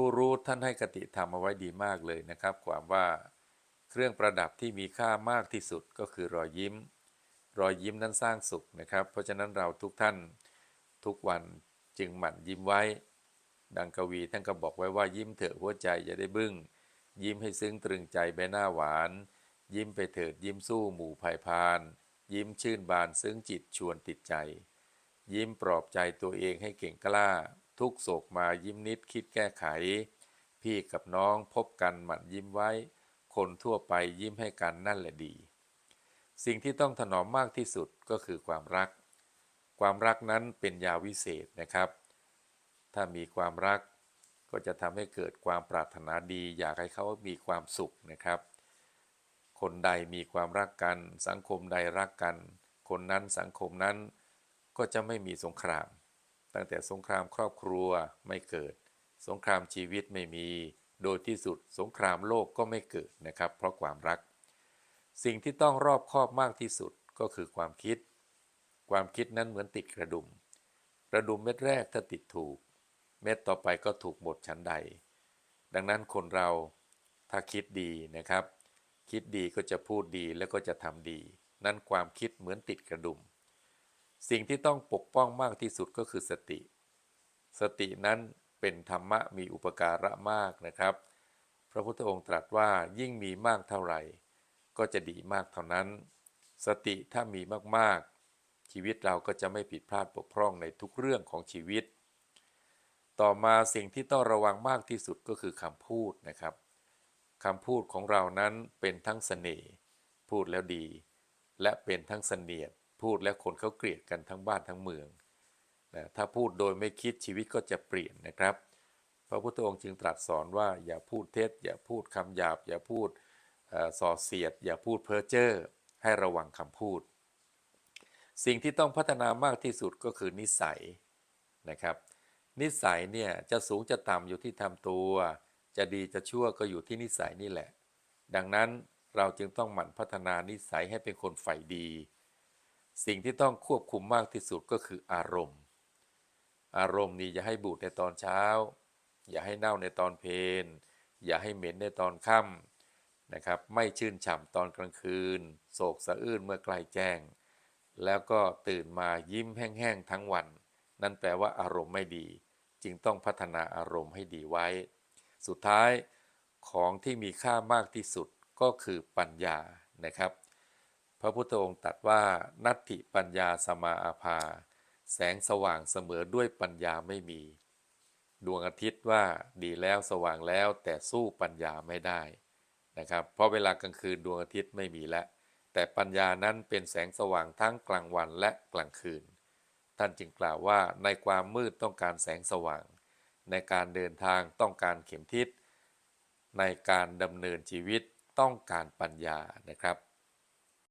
ผู้รู้ท่านให้กติธรรมเอาไว้ดีมากเลยนะครับ ความว่าเครื่องประดับที่มีค่ามากที่สุดก็คือรอยยิ้ม รอยยิ้มนั้นสร้างสุขนะครับ เพราะฉะนั้นเราทุกท่านทุกวันจึงหมั่นยิ้มไว้ ดังกวีท่านก็บอกไว้ว่ายิ้มเถอะหัวใจอย่าได้บึ้ง ยิ้มให้ซึ้งตรึงใจใบหน้าหวาน ยิ้มไปเถิดยิ้มสู้หมู่ภัยพาน ยิ้มชื่นบานซึ้งจิตชวนติดใจ ยิ้มปลอบใจตัวเองให้เก่งกล้า ทุกโศกมายิ้มนิดคิดแก้ไข พี่กับน้องพบกันหมั่นยิ้มไว้ คนทั่วไปยิ้มให้กันนั่นแหละดี สิ่งที่ต้องถนอมมากที่สุดก็คือความรัก ความรักนั้นเป็นยาวิเศษนะครับ ถ้ามีความรักก็จะทำให้เกิดความปรารถนาดี อยากให้เขามีความสุขนะครับ คนใดมีความรักกัน สังคมใดรักกัน คนนั้นสังคมนั้นก็จะไม่มีสงคราม ตั้งแต่สงครามครอบครัวไม่เกิด สงครามชีวิตไม่มี โดยที่สุดสงครามโลกก็ไม่เกิดนะครับ เพราะความรัก สิ่งที่ต้องรอบคอบมากที่สุดก็คือความคิด ความคิดนั้นเหมือนติดกระดุม กระดุมเม็ดแรกถ้าติดถูก เม็ดต่อไปก็ถูกหมดชั้นใด ดังนั้นคนเราถ้าคิดดีนะครับ คิดดีก็จะพูดดีแล้วก็จะทำดี นั่นความคิดเหมือนติดกระดุม สิ่งที่ต้องปกป้องมากที่สุดก็คือสติ สตินั้นเป็นธรรมะมีอุปการะมากนะครับ พระพุทธองค์ตรัสว่ายิ่งมีมากเท่าไหร่ ก็จะดีมากเท่านั้น สติถ้ามีมากๆ ชีวิตเราก็จะไม่ผิดพลาดบกพร่องในทุกเรื่องของชีวิต ต่อมาสิ่งที่ต้องระวังมากที่สุดก็คือคำพูดนะครับคำพูดของเรานั้นเป็นทั้งเสน่ห์พูดแล้วดี และเป็นทั้งเสนียด พูดแล้วคนเขาเกลียดกันทั้งบ้านทั้งเมืองนะถ้าพูดโดยไม่คิดชีวิตก็จะเปลี่ยนนะครับ พระพุทธองค์จึงตรัสสอนว่าอย่าพูดเท็จ อย่าพูดคำหยาบ อย่าพูดส่อเสียด อย่าพูดเพ้อเจ้อให้ระวังคำพูด สิ่งที่ต้องพัฒนามากที่สุดก็คือนิสัยนะครับ นิสัยเนี่ยจะสูงจะต่ำอยู่ที่ทำตัว จะดีจะชั่วก็อยู่ที่นิสัยนี่แหละ ดังนั้นเราจึงต้องหมั่นพัฒนานิสัยให้เป็นคนใฝ่ดี สิ่งที่ต้องควบคุมมากที่สุดก็คืออารมณ์ อารมณ์นี้อย่าให้บูดในตอนเช้า อย่าให้เน่าในตอนเพลนอย่าให้เหม็นในตอนค่ำนะครับ ไม่ชื่นฉ่ำตอนกลางคืน โศกสะอื้นเมื่อใกล้แจ้ง แล้วก็ตื่นมายิ้มแห้งๆทั้งวัน นั่นแปลว่าอารมณ์ไม่ดี จึงต้องพัฒนาอารมณ์ให้ดีไว้ สุดท้ายของที่มีค่ามากที่สุดก็คือปัญญานะครับ พระพุทธองค์ตรัสว่านัตถิปัญญาสมาอาภา แสงสว่างเสมอด้วยปัญญาไม่มี ดวงอาทิตย์ว่าดีแล้วสว่างแล้วแต่สู้ปัญญาไม่ได้นะครับ เพราะเวลากลางคืนดวงอาทิตย์ไม่มีแล้วแต่ปัญญานั้นเป็นแสงสว่างทั้งกลางวันและกลางคืน ท่านจึงกล่าวว่าในความมืดต้องการแสงสว่าง ในการเดินทางต้องการเข็มทิศ ในการดำเนินชีวิตต้องการปัญญานะครับ